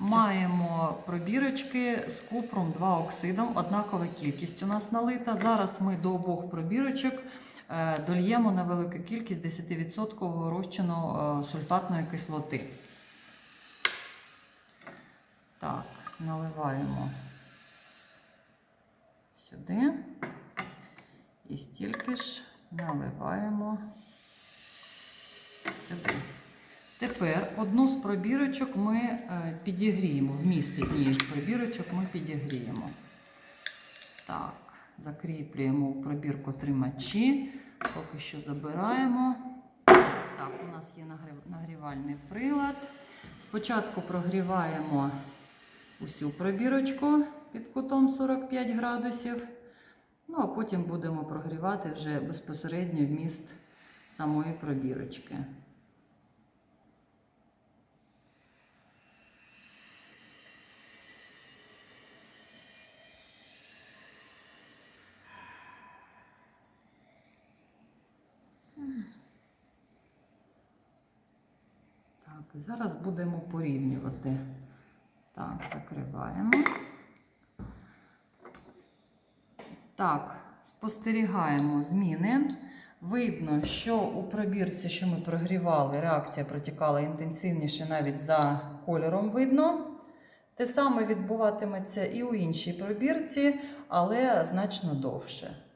Маємо пробірочки з купром 2 оксидом, однакова кількість у нас налита. Зараз ми до обох пробірочок е, дольємо на велику кількість 10% розчину е, сульфатної кислоти. Так, наливаємо сюди. І стільки ж наливаємо сюди. Тепер одну з пробірочок ми е, підігріємо. Вміст однієї з пробірочок ми підігріємо. Так, закріплюємо пробірку тримачі. Поки що забираємо. Так, у нас є нагрівальний прилад. Спочатку прогріваємо усю пробірочку під кутом 45 градусів. Ну, а потім будемо прогрівати вже безпосередньо вміст самої пробірочки. Так, зараз будемо порівнювати. Так, закриваємо. Так, спостерігаємо зміни. Видно, що у пробірці, що ми прогрівали, реакція протікала інтенсивніше навіть за кольором видно. Те саме відбуватиметься і у іншій пробірці, але значно довше.